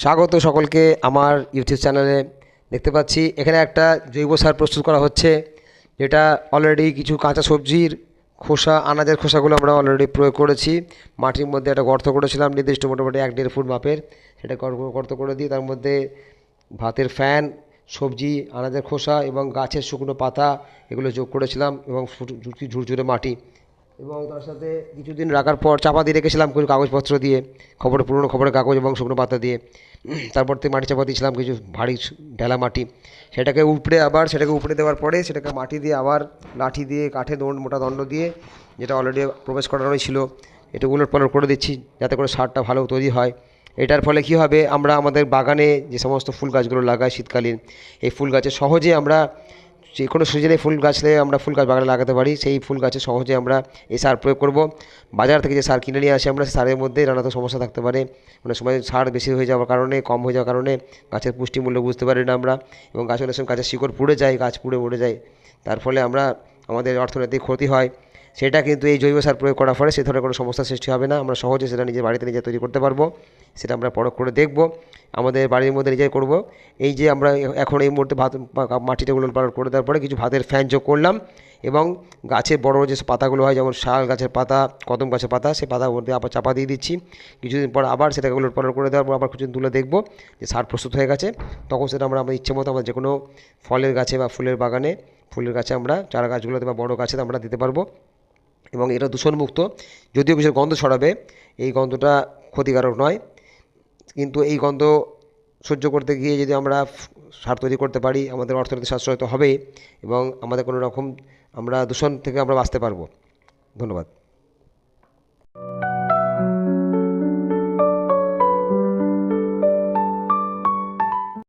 স্বাগত সকলকে আমার ইউটিউব চ্যানেলে দেখতে পাচ্ছি। এখানে একটা জৈব সার প্রস্তুত করা হচ্ছে, যেটা অলরেডি কিছু কাঁচা সবজির খোসা, আনাজের খোসাগুলো আমরা অলরেডি প্রয়োগ করেছি। মাটির মধ্যে একটা গর্ত করেছিলাম, নির্দিষ্ট মোটামুটি এক দেড় ফুট মাপের। সেটা গর- গর্ত করে দিয়ে তার মধ্যে ভাতের ফ্যান, সবজি, আনাজের খোসা এবং গাছের শুকনো পাতা এগুলো যোগ করেছিলাম এবং ঝুরঝুরে মাটি। এবং তার সাথে কিছুদিন রাখার পর চাপা দিয়ে রেখেছিলাম কিছু কাগজপত্র দিয়ে, খবর, পুরনো খবরের কাগজ এবং শুকনো পাতা দিয়ে। তারপর থেকে মাটি চাপা দিয়েছিলাম কিছু ভারী ঢেলা মাটি। সেটাকে উপড়ে আবার, সেটাকে উপড়ে দেওয়ার পরে সেটাকে মাটি দিয়ে আবার লাঠি দিয়ে, কাঠে দণ্ড মোটা দণ্ড দিয়ে, যেটা অলরেডি প্রবেশ করানোই ছিল এটা উলট পালট করে দিচ্ছি যাতে করে সারটা ভালো তৈরি হয়। এটার ফলে কি হবে? আমরা আমাদের বাগানে যে সমস্ত ফুল গাছগুলো লাগাই শীতকালীন, এই ফুল গাছে সহজে আমরা যে কোনো সিজনে ফুল গাছলে আমরা ফুল গাছ বাগানে লাগাতে পারি। সেই ফুল গাছে সহজে আমরা এই সার প্রয়োগ করব। বাজার থেকে যে সার কিনে নিয়ে আসি আমরা সারের মধ্যে নানা তো সমস্যা থাকতে পারে। অনেক সময় সার বেশি হয়ে যাওয়ার কারণে, কম হয়ে যাওয়ার কারণে গাছের পুষ্টিমূল্য বুঝতে পারি না আমরা এবং গাছ অনেক সময় গাছের শিকড় পুড়ে যায়, গাছ পুড়ে মরে যায়। তার ফলে আমরা, আমাদের অর্থনৈতিক ক্ষতি হয়। সেটা কিন্তু এই জৈব সার প্রয়োগ করার ফলে সে ধরনের কোনো সমস্যার সৃষ্টি হবে না। আমরা সহজে সেটা নিজের বাড়িতে নিজে তৈরি করতে পারব। সেটা আমরা পরখ করে দেখব। আমাদের বাড়ির মধ্যে নিজে করব। এই যে আমরা এখন এই মুহূর্তে ভাত মাটিটা উলট পালট করে দেওয়ার পরে কিছু ভাতের ফ্যান যোগ করলাম এবং গাছে বড় যে পাতাগুলো হয়, যেমন শাল গাছের পাতা, কদম গাছের পাতা, সেই পাতার মধ্যে আবার চাপা দিয়ে দিচ্ছি। কিছুদিন পর আবার সেটাকে উলট পালট করে দেওয়ার পর আবার কিছুদিন তুলে দেখব যে সার প্রস্তুত হয়ে গেছে। তখন সেটা আমরা আমাদের ইচ্ছে মতো আমরা যে কোনো ফলের গাছে বা ফুলের বাগানে, ফুলের গাছে আমরা চারা গাছগুলোতে বা বড় গাছে আমরা দিতে পারব। এবং এটা দূষণমুক্ত। যদিও কিছু গন্ধ ছড়াবে, এই গন্ধটা ক্ষতিকারক নয়। কিন্তু এই গন্ধ সহ্য করতে গিয়ে যদি আমরা সার তৈরি করতে পারি, আমাদের অর্থনীতি সাশ্রয় তো হবেই এবং আমাদের কোনো রকম আমরা দূষণ থেকে আমরা বাঁচতে পারব। ধন্যবাদ।